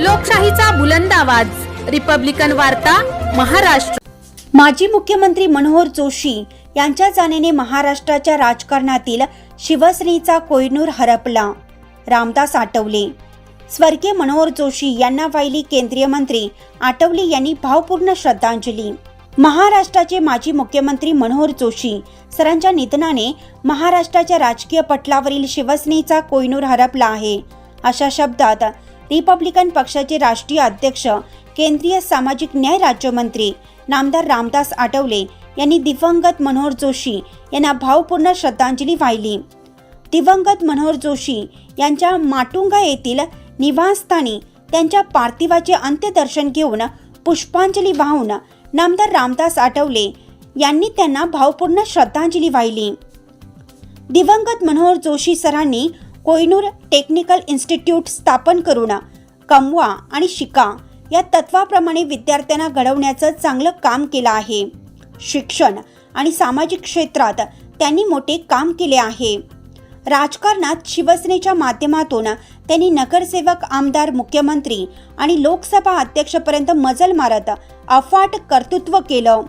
लोकशाहीचा बुलंद आवाज. रिपब्लिकन वार्ता महाराष्ट्र. माजी मुख्यमंत्री मनोहर जोशी यांच्या जाण्याने महाराष्ट्राच्या राजकारणातील शिवसेनेचा कोयनूर हरपला. रामदास आठवले. स्वर्गीय मनोहर जोशी यांना वाहिली केंद्रीय मंत्री. आठवले यांनी भावपूर्ण श्रद्धांजली. महाराष्ट्राचे माजी मुख्यमंत्री मनोहर जोशी सरांच्या निधनाने महाराष्ट्राच्या राजकीय पटलावरील शिवसेनेचा कोयनूर हरपला आहे. अशा शब्दात रिपब्लिकन पक्षाचे राष्ट्रीय अध्यक्ष केंद्रीय सामाजिक न्याय राज्यमंत्री नामदार रामदास आठवले यांनी दिवंगत मनोहर जोशी यांना भावपूर्ण श्रद्धांजली वाहिली. दिवंगत मनोहर जोशी यांच्या माटुंगा येथील निवासस्थानी त्यांच्या पार्थिवाचे अंत्यदर्शन घेऊन पुष्पांजली वाहून नामदार रामदास आठवले यांनी त्यांना भावपूर्ण श्रद्धांजली वाहिली. दिवंगत मनोहर जोशी सरांनी कोहिनूर टेक्निकल इन्स्टिट्यूट स्थापन करून कमवा आणि शिका या तत्वाप्रमाणे विद्यार्थ्यांना घडवण्याचं चांगलं काम केलं आहे. शिक्षण आणि सामाजिक क्षेत्रात त्यांनी मोठे काम केले आहे. राजकारणात शिवसेनेच्या माध्यमातून त्यांनी नगरसेवक आमदार मुख्यमंत्री आणि लोकसभा अध्यक्षपर्यंत मजल मारत अफाट कर्तृत्व केलं.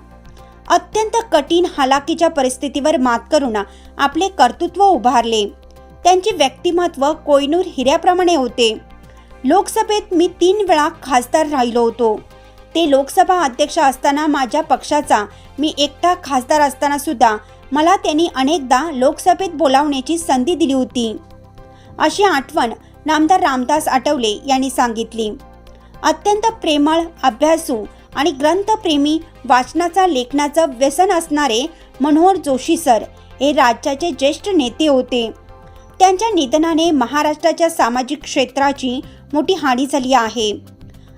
अत्यंत कठीण हालाकीच्या परिस्थितीवर मात करून आपले कर्तृत्व उभारले. त्यांचे व्यक्तिमत्व कोयनूर हिऱ्याप्रमाणे होते. लोकसभेत मी तीन वेळा खासदार राहिलो होतो. ते लोकसभा अध्यक्ष असताना माझ्या पक्षाचा मी एकटा खासदार असताना सुद्धा मला त्यांनी अनेकदा लोकसभेत बोलावण्याची संधी दिली होती. अशी आठवण नामदार रामदास आठवले यांनी सांगितली. अत्यंत प्रेमळ अभ्यासू आणि ग्रंथप्रेमी वाचनाचा लेखनाचं व्यसन असणारे मनोहर जोशी सर हे राज्याचे ज्येष्ठ नेते होते. त्यांच्या निधनाने महाराष्ट्राच्या सामाजिक क्षेत्राची मोठी हानी झाली आहे.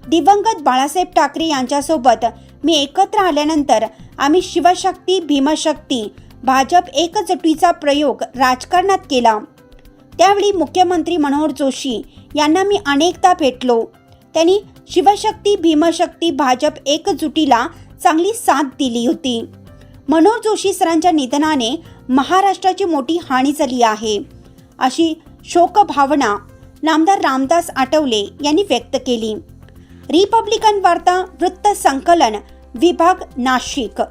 दिवंगत बाळासाहेब ठाकरे यांच्यासोबत मी एकत्र आल्यानंतर आम्ही शिवशक्ती भीमशक्ती भाजप एकजुटीचा प्रयोग राजकारणात केला. त्यावेळी मुख्यमंत्री मनोहर जोशी यांना मी अनेकदा भेटलो. त्यांनी शिवशक्ती भीमशक्ती भाजप एकजुटीला चांगली साथ दिली होती. मनोहर जोशी सरांच्या निधनाने महाराष्ट्राची मोठी हानी झाली आहे. अशी शोकभावना नामदार रामदास आठवले यांनी व्यक्त केली. रिपब्लिकन वार्ता वृत्त संकलन विभाग नाशिक.